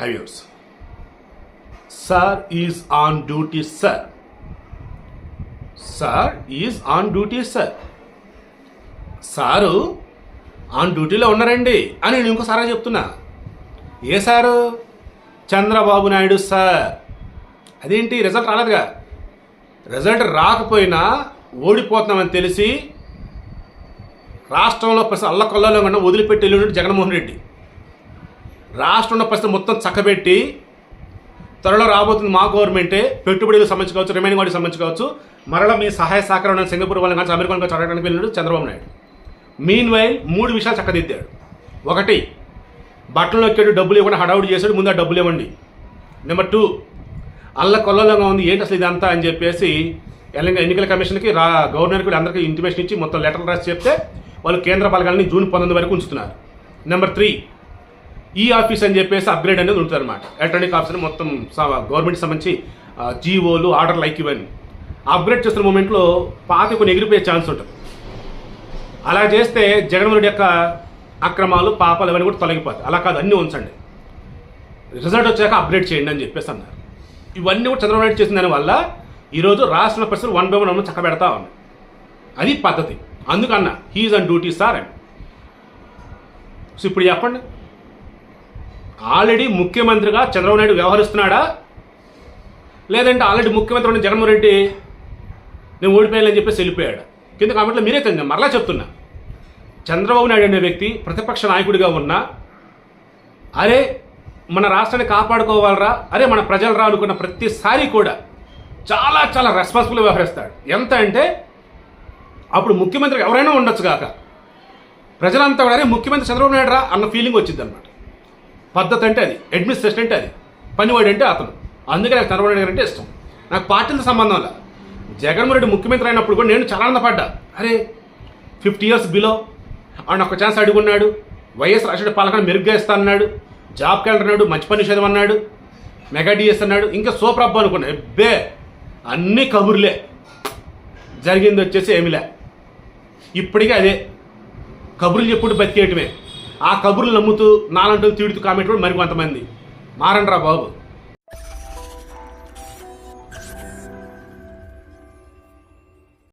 Hi viewers sir is on duty sir sir is on duty sir sir on డ్యూటీలో ఉన్నారండి అని నేను ఇంకోసారి చెప్తున్నా. ఏ సారు? చంద్రబాబు నాయుడు సార్ అదేంటి? రిజల్ట్ రాలేదుగా. రిజల్ట్ రాకపోయినా ఓడిపోతున్నామని తెలిసి రాష్ట్రంలో ప్రస్తుతం అల్లకొల్లలో కన్నా వదిలిపెట్టి వెళ్ళినట్టు జగన్మోహన్ రెడ్డి. రాష్ట్రంలో పరిస్థితి మొత్తం చక్కబెట్టి త్వరలో రాబోతుంది మా గవర్నమెంటే. పెట్టుబడులకు సంబంధించి కావచ్చు రిమైనింగ్ వాటికి సంబంధించి కావచ్చు. మరలా మీ సహాయ సహకారం సింగపూర్ వాళ్ళని కానీ అమెరికా కానీ చదవడానికి వెళ్ళాడు చంద్రబాబు నాయుడు. మీన్ వైల్ మూడు విషయాలు చక్కదిద్దాడు ఒకటి బట్టలు నొక్కాడు డబ్బులు ఇవ్వకుండా హడావుడి చేశాడు ముందు ఆ డబ్బులు ఇవ్వండి. నెంబర్ టూ అల్ల కొల్లలంగా ఉంది ఏంటి అసలు ఇదంతా అని చెప్పేసి ఎల్లంగా ఎన్నికల కమిషన్కి రా గవర్నర్కి కూడా అందరికీ ఇంటిమేషన్ ఇచ్చి మొత్తం లెటర్ రాసి చెప్తే వాళ్ళు కేంద్ర బలగాలని జూన్ పంతొమ్మిది వరకు ఉంచుతున్నారు. నెంబర్ త్రీ ఈ ఆఫీస్ అని చెప్పేసి అప్గ్రేడ్ అనేది ఉంటుంది అనమాట ఎలక్ట్రానిక్ ఆఫీస్ అని మొత్తం గవర్నమెంట్ సంబంధించి జీవోలు ఆర్డర్ లైక్ ఇవన్నీ. అప్గ్రేడ్ చేస్తున్న మూమెంట్లో పాత కొన్ని ఎగిరిపోయే ఛాన్స్ ఉంటుంది. అలా చేస్తే జగన్మోహన్ రెడ్డి యొక్క అక్రమాలు పాపాలు అవన్నీ కూడా తొలగిపోతాయి. అలా కాదు అన్నీ ఉంచండి. రిజల్ట్ వచ్చాక అప్గ్రేడ్ చేయండి అని చెప్పేసి అన్నారు. ఇవన్నీ కూడా చంద్రబాబు నాయుడు చేసిన దానివల్ల ఈరోజు రాష్ట్ర పరిస్థితులు వన్ బై వన్ చక్క పెడతా ఉంది అది పద్ధతి. అందుకన్నా he is on duty sir and so ఇప్పుడు చెప్పండి. ఆల్రెడీ ముఖ్యమంత్రిగా చంద్రబాబు నాయుడు వ్యవహరిస్తున్నాడా? లేదంటే ఆల్రెడీ ముఖ్యమంత్రి ఉన్న జగన్మోహన్ రెడ్డి నేను ఓడిపోయానని చెప్పేసి వెళ్ళిపోయాడు? కింద కామెంట్లో మీరే తెలియదు మరలా చెప్తున్నా. చంద్రబాబు నాయుడు అనే వ్యక్తి ప్రతిపక్ష నాయకుడిగా ఉన్నా అరే మన రాష్ట్రాన్ని కాపాడుకోవాలరా? అరే మన ప్రజలు రా అనుకున్న ప్రతిసారి కూడా చాలా చాలా రెస్పాన్సిబుల్ వ్యవహరిస్తాడు. ఎంత అంటే అప్పుడు ముఖ్యమంత్రి ఎవరైనా ఉండొచ్చు కాక ప్రజలంతా కూడా అరే ముఖ్యమంత్రి చంద్రబాబు నాయుడు రా అన్న ఫీలింగ్ వచ్చింది అనమాట పద్ధతి అంటే అది అడ్మినిస్ట్రేషన్ అంటే అది. పనివాడు అంటే అతను. అందుకే నాకు చంద్రబాబు నాయుడు గారు అంటే ఇష్టం. నాకు పార్టీలతో సంబంధం లే జగన్మోహన్ రెడ్డి ముఖ్యమంత్రి అయినప్పుడు కూడా నేను చాలా ఆనందపడ్డా. అరే ఫిఫ్టీ ఇయర్స్ బిలో ఆయన ఒక ఛాన్స్ అడుగున్నాడు వైఎస్ రాజశేఖర పాలకను మెరుగ్గా ఇస్తానన్నాడు. జాబ్ క్యాలెండర్ అన్నాడు మంచి పని నిషేధం అన్నాడు. మెగా డిఎస్ అన్నాడు. ఇంకా సూపర్ అబ్బా అనుకున్నా. ఎబ్బే అన్నీ కబుర్లే. జరిగింది వచ్చేసి ఏమిలే ఇప్పటికీ అదే. కబుర్లు చెప్పుడు బతికేయటమే. ఆ కబుర్లు నమ్ముతూ నాలంటూ తీడుతూ కామెంట్ కూడా మరి కొంతమంది మారండి రా బాబు.